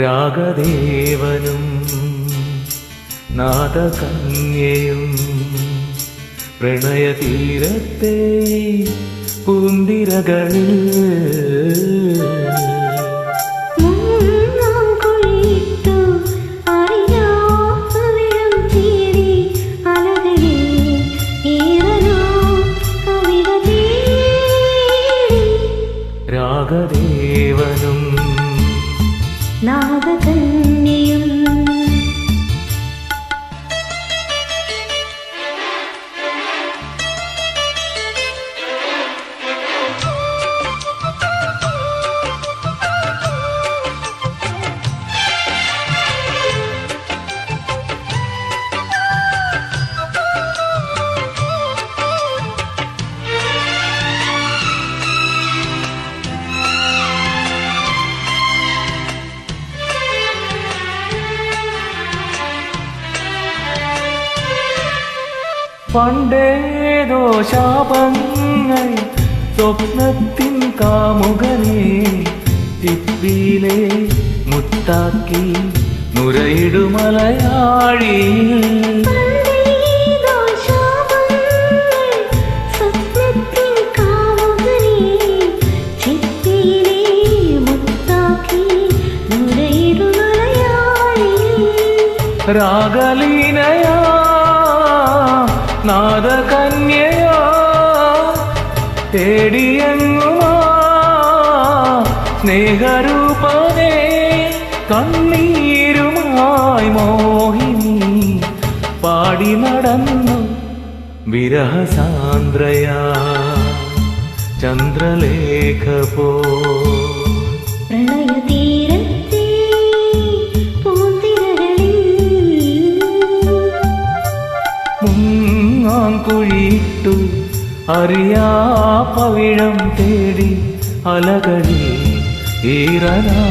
രാഗദേവനും നാദകന്യയും പ്രണയതീരത്തെ പൂന്തിരകളിൽ നാദകന്യയും പണ്ടേതോ ശാപങ്ങൾ സ്വപ്നത്തിൻ കാമുകനെ ചിപ്പിയിലെ മുത്താക്കി നുരയിടുമലയാഴി പണ്ടേതോ ശാപങ്ങൾ സ്വപ്നത്തിൻ കാമുകനെ ചിപ്പിയിലെ മുത്താക്കി നുരയിടുമലയാളി രാഗലീനയാ നാദകന്യയാ തേടിയെങ്ങുമാ? സ്നേഹരൂപനേ കണ്ണീരുമായി മോഹിനി പാടി നടന്നു. വിരഹസാന്ദ്രയാ ചന്ദ്രലേഖ പോ കുഴിയിട്ടു അറിയാ പവിഴം തേടി അലകളിൽ ഈറനാ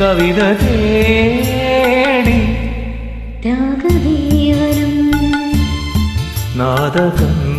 കവിത തേടി. രാഗദേവനും. നാദകന്യയും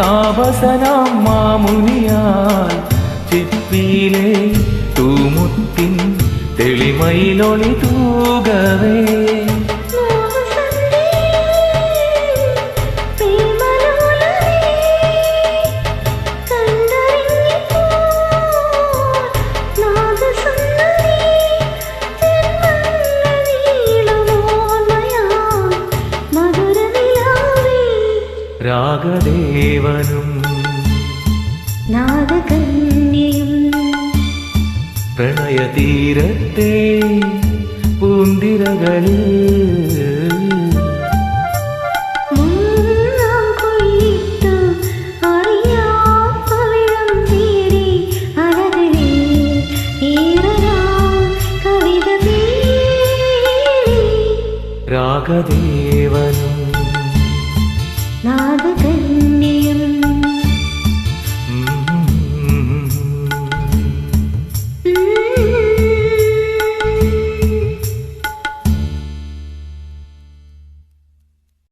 താപസനാം മാമുനിയാൽ ചിപ്പിയിലെ തൂമുത്തിൻ തെളിമയിലൊളി തൂകവേ. രാഗദേവനും നാഗകന്യയും പ്രണയതീരത്തെ പൂന്തിരകളിൽ മുങ്ങാം நாக கண்ணியம்